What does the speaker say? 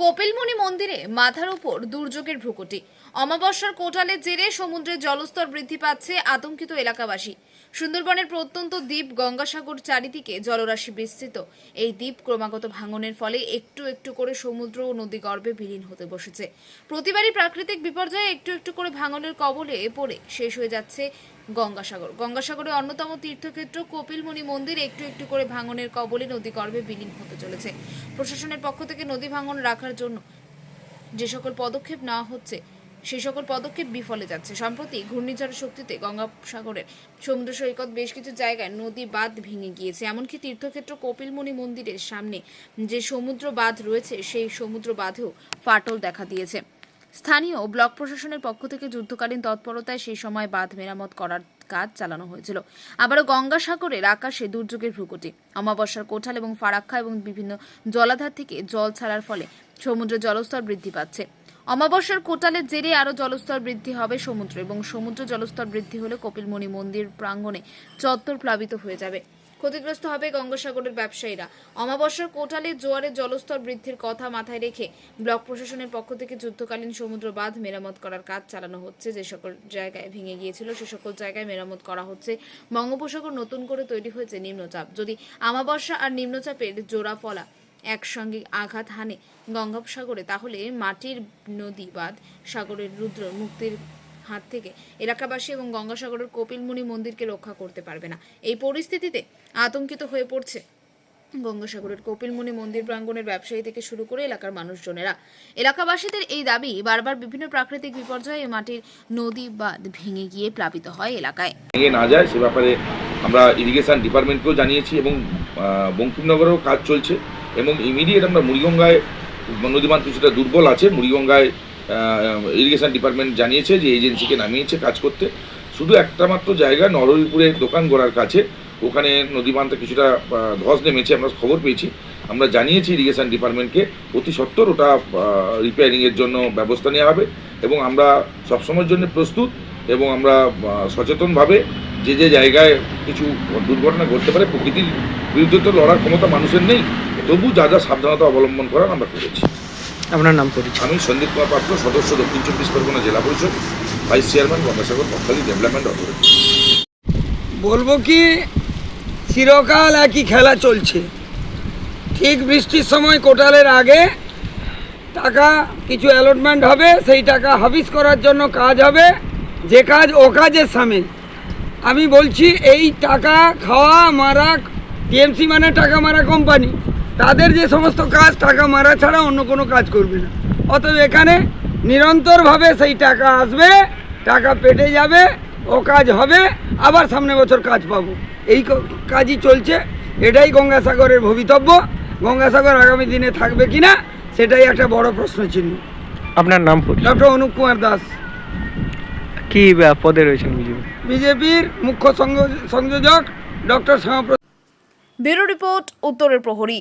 কপিলমুনি মন্দিরে মাথার উপর দুর্যোগের ভ্রুকুটি। অমাবস্যার কোটালের জেরে সমুদ্রের জলস্তর বৃদ্ধি পাচ্ছে আতঙ্কিত এলাকাবাসী। সুন্দরবনের প্রত্যন্ত দ্বীপ গঙ্গাসাগর চারিদিকে জলরাশি বিস্তৃত। এই দ্বীপ ক্রমাগত ভাঙনের ফলে একটু একটু করে সমুদ্র ও নদী গর্ভে বিলীন হতে বসেছে। প্রতিবারই প্রাকৃতিক বিপর্যয়ে একটু একটু করে ভাঙনের কবলে পড়ে শেষ হয়ে যাচ্ছে গঙ্গাসাগর। গঙ্গাসাগরের অন্যতম তীর্থক্ষেত্র কপিলমণি মন্দির একটু একটু করে ভাঙনের কবলে নদী গর্ভে বিলীন হতে চলেছে। প্রশাসনের পক্ষ থেকে নদী ভাঙন রাখার জন্য যে সকল পদক্ষেপ নেওয়া হচ্ছে সেই সকল পদক্ষেপ বিফলে যাচ্ছে। সম্প্রতি ঘূর্ণিঝড়ের শক্তিতে গঙ্গাসাগরের সমুদ্র সৈকত বেশ কিছু জায়গায় নদী বাঁধ ভেঙে গিয়েছে। এমনকি তীর্থক্ষেত্র কপিলমণি মন্দিরের সামনে যে সমুদ্র বাঁধ রয়েছে, সেই সমুদ্র বাঁধেও ফাটল দেখা দিয়েছে। স্থানীয় ব্লক প্রশাসনের পক্ষ থেকে যুদ্ধকালীন তৎপরতায় সেই সময় বাঁধ মেরামত করার কাজ চালানো হয়েছিল। আবারও গঙ্গাসাগরের আকাশে দুর্যোগের ভ্রুকুটি। অমাবস্যার কোঠাল এবং ফারাক্কা এবং বিভিন্ন জলাধার থেকে জল ছাড়ার ফলে সমুদ্রের জলস্তর বৃদ্ধি পাচ্ছে। অমাবস্যার কোটালের জেরে আরও জলস্তর বৃদ্ধি হবে সমুদ্র এবং সমুদ্র জলস্তর বৃদ্ধি হলে কপিলমণি মন্দির প্রাঙ্গণে চত্বর প্লাবিত হয়ে যাবে। ক্ষতিগ্রস্ত হবে গঙ্গাসাগরের ব্যবসায়ীরা। অমাবস্যার কোটালে জোয়ারের জলস্তর বৃদ্ধির কথা মাথায় রেখে ব্লক প্রশাসনের পক্ষ থেকে যুদ্ধকালীন সমুদ্র বাঁধ মেরামত করার কাজ চালানো হচ্ছে। যে সকল জায়গায় ভেঙে গিয়েছিল, সে সকল জায়গায় মেরামত করা হচ্ছে। বঙ্গোপসাগর নতুন করে তৈরি হয়েছে নিম্নচাপ। যদি আমাবস্যা আর নিম্নচাপের জোড়া ফলা একসঙ্গে আঘাত হানে গঙ্গোপসাগরে তাহলে মাটির নদী বাঁধ সাগরের রুদ্র মুক্তির হাত থেকে এলাকাবাসী এবং গঙ্গাসাগরের কপিলমুনি মন্দিরকে রক্ষা করতে পারবে না। এই পরিস্থিতিতে আতঙ্কিত হয়ে পড়ছে গঙ্গাসাগরের কপিলমুনি মন্দির প্রাঙ্গণের ব্যবসায়ী থেকে শুরু করে এলাকার মানুষজনেরা। এলাকাবাসীদের এই দাবি বারবার বিভিন্ন প্রাকৃতিক বিপর্যয়ে মাটির নদী বাঁধ ভেঙে গিয়ে প্লাবিত হয় এলাকায়। ভেঙে না যায়, সে ব্যাপারে আমরা ইরিগেশন ডিপার্টমেন্টকেও জানিয়েছি এবং বঙ্কিমনগরেও কাজ চলছে। এবং ইমিডিয়েট আমরা মুড়িগঙ্গায় নদীবান কিছুটা দুর্বল আছে, মুড়িগঙ্গায় ইরিগেশন ডিপার্টমেন্ট জানিয়েছে যে এজেন্সিকে নামিয়েছে কাজ করতে। শুধু একটা মাত্র জায়গা নরহরিপুরের দোকান গোড়ার কাছে। ওখানে নদীবানটা কিছুটা ধস নেমেছে, আমরা খবর পেয়েছি। আমরা জানিয়েছি ইরিগেশন ডিপার্টমেন্টকে অতি সত্বর ওটা রিপেয়ারিংয়ের জন্য ব্যবস্থা নেওয়া হবে এবং আমরা সবসময়ের জন্য প্রস্তুত এবং আমরা সচেতনভাবে যে যে জায়গায় কিছু দুর্ঘটনা ঘটতে পারে, প্রকৃতির বিরুদ্ধে তো লড়ার ক্ষমতা মানুষের নেই। তবু যা যা সাবধানতা অবলম্বন করার আমরা করেছি। আপনার নাম পরিচয়? আমি সন্দীপ কুমার পাত্র সদস্য দক্ষিণ চব্বিশ পরগনা জেলা পরিষদ vice chairman Gangasagar Bakkhali development authority. বলব কি চিরকাল একই খেলা চলছে। ঠিক বৃষ্টির সময় কোটালের আগে টাকা কিছু অ্যালটমেন্ট হবে সেই টাকা হাবিস করার জন্য কাজ হবে যে কাজ ও কাজের সামিল। আমি বলছি এই টাকা খাওয়া মারা টিএমসি মানে টাকা মারা কোম্পানি তাদের যে সমস্ত কাজ টাকা মারা ছাড়া অন্য কোনো কাজ করবে না। অতএব এখানে নিরন্তরভাবে সেই টাকা আসবে টাকা পেটে যাবে ও কাজ হবে আবার সামনে বছর কাজ পাবো। এই কাজই চলছে এটাই গঙ্গাসাগরের ভবিতব্য। গঙ্গাসাগর আগামী দিনে থাকবে কিনা সেটাই একটা বড় প্রশ্ন চিহ্ন। আপনার নাম ডক্টর অনুপ কুমার দাস। কি পদে রয়েছেন বিজেপি? বিজেপির মুখ্য সংযোজক ডক্টর শ্যামাপ্রসাদ। ব্যুরো রিপোর্ট উত্তরের প্রহরী।